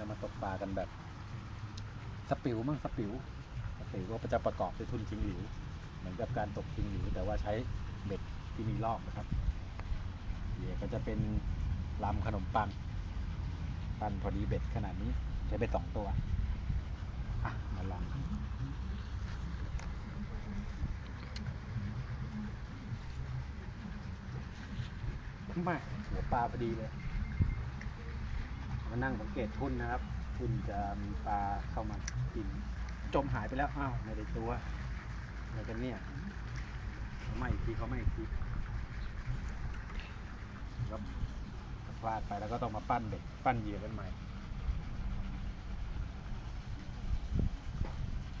จะมาตกปลากันแบบสปิวมั่งสปิวสปิวก็จะประกอบด้วยทุนจิงหลิวเหมือนกับการตกจิงหลิวแต่ว่าใช้เบ็ดที่มีรอบนะครับเหยื่อก็จะเป็นลำขนมปังปั้นพอดีเบ็ดขนาดนี้ใช้เบ็ดสองตัวอะมาลองไม่หัวปลาพอดีเลย มานั่งสังเกตทุ่นนะครับทุ่นจะมีปลาเข้ามากิน จมหายไปแล้วอ้าวไม่ได้ตัวอะไรกันเนี่ยเขาไม่อีกทีเขาไม่อีกทีแล้วพลาดไปแล้วก็ต้องมาปั้นเด็กปั้นเหยื่อกันใหม่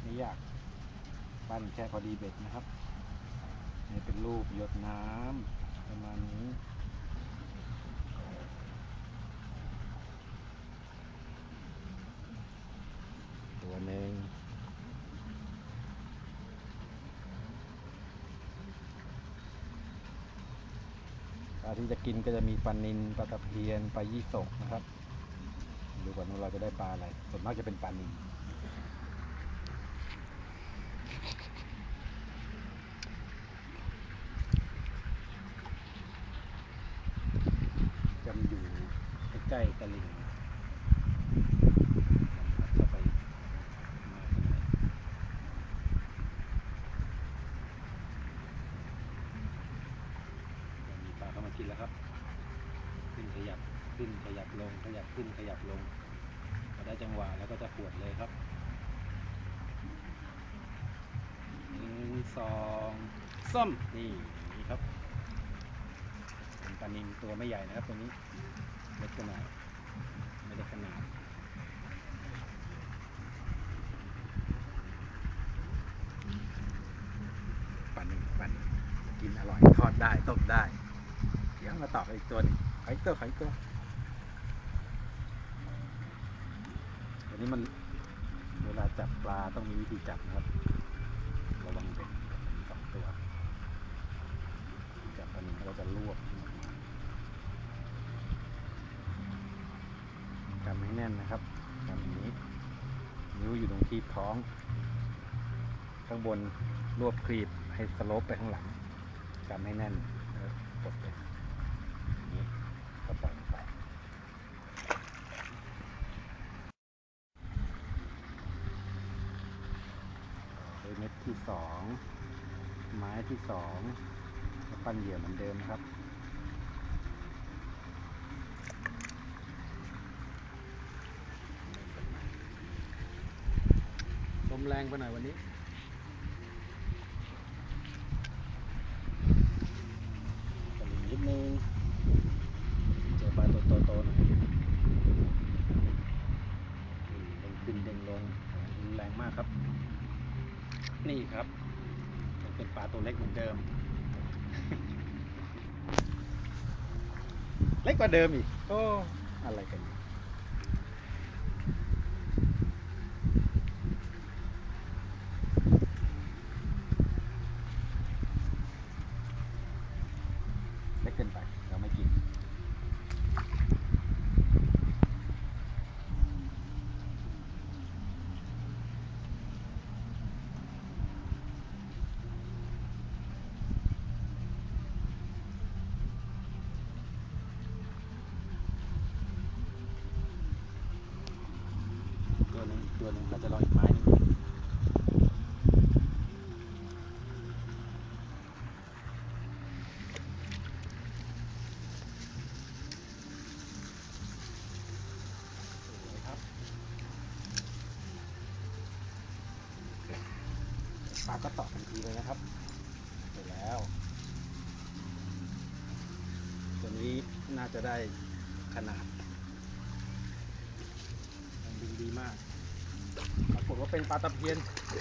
ไม่ยาก ปั้นแค่พอดีเบ็ดนะครับนี่เป็นรูปหยดน้ำประมาณนี้ ตัวหนึ่งปลา ที่จะกินก็จะมีปลานิลปลาตะเพียนปลายี่สกนะครับ ดูก่อนว่าเราจะได้ปลาอะไรส่วนมากจะเป็นปลานิลจะอยู่ใกล้ตะลิ่งเข้าไปมาข้างในมีปลาเข้ามากินแล้วครับ ขึ้นขยับขึ้ นขยับลง ขยับขึ้นขยับลงพอได้จังหวะแล้วก็จะขวดเลยครับหนึ่งสองส้มนี่นี่ครับเป็นปลานิลตัวไม่ใหญ่นะครับตัวนี้เล็กขนาดไม่ได้ขนาดปันหนึ่งปันกินอร่อยทอดได้ต้มได้ เดี๋ยวมาต่ออีกตัวหนึงขออีกตัวขออีกตัว นนี้มันเวลาจับปลาต้องมีวิธีจับนะครับ ระวังเบ็ดมีสองตัว จับปลาหนึ่งเราจะลวกกำให้แน่นนะครับกำอย่างนี้ นิ้วอยู่ตรงที่ท้อง ข้างบนรวบครีบให้สโลปไปข้างหลังกำให้แน่นแล้วกดไปอย่างนี้ก็ปล่อยลงไปต่อด้วยเม็ดที่ สอง ไม้ที่สองแล้วปั้นเหยื่อเหมือนเดิมนะครับลมแรงไปหน่อยวันนี้ตะลิงนิดนึง เจอปลาตัวโตๆหน่อยเด้งขึ้นเด้งลงรุนแรงมากครับ นี่ครับยังเป็นปลาตัวเล็กเหมือนเดิม เล็กกว่าเดิมอีกโอ้อะไรกันเนี่ยเล็กเกินไปเราไม่กิน ตัวหนึงอีกตัวหนึงเราจะรออีกไม้หนึงสวยครับ ปลาก็ตอบทันทีเลยนะครับเสร็จแล้ว ตัวนี้น่าจะได้ขนาดมันดึงดีมากปรากฏว่าเป็นปลาตะเพียน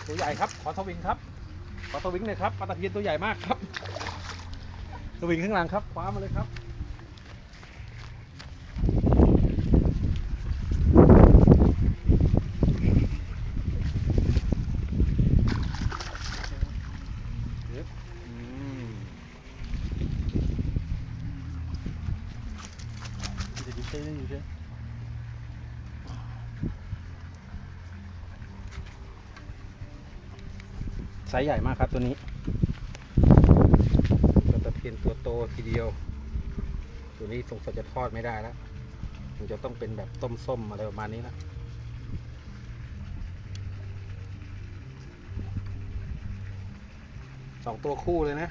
ตัวใหญ่ครับ ขอสวิงครับ ขอสวิงหน่อยครับปลาตะเพียนตัวใหญ่มากครับสวิงข้างหลังครับคว้ามาเลยครับ อืมจะดิเต้นอยู่ใช่ ไซส์ใหญ่มากครับตัวนี้ปลาตะเพียนตัวโตทีเดียว ตัวนี้สงสัยจะทอดไม่ได้แล้วมันจะต้องเป็นแบบต้มส้มอะไรประมาณนี้ละสองตัวคู่เลยนะ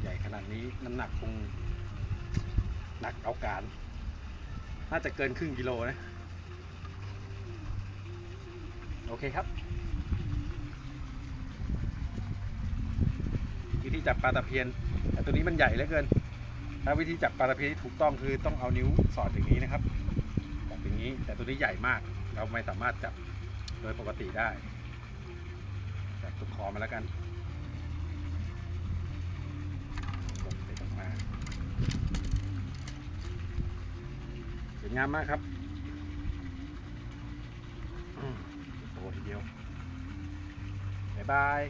ใหญ่ขนาดนี้น้ำหนักคงหนักเอาการ น่าจะเกินครึ่งกิโลนะ โอเคครับ วิธี จับปลาตะเพียนแต่ตัวนี้มันใหญ่เหลือเกิน ถ้าวิธีจับปลาตะเพียนที่ถูกต้องคือต้องเอานิ้วสอดอย่างนี้นะครับจับอย่างนี้แต่ตัวนี้ใหญ่มาก เราไม่สามารถจับโดยปกติได้จับตุกคอมาแล้วกันกดไปตรงมาสวยงามมากครับอืมโตทีเดียวบ๊ายบาย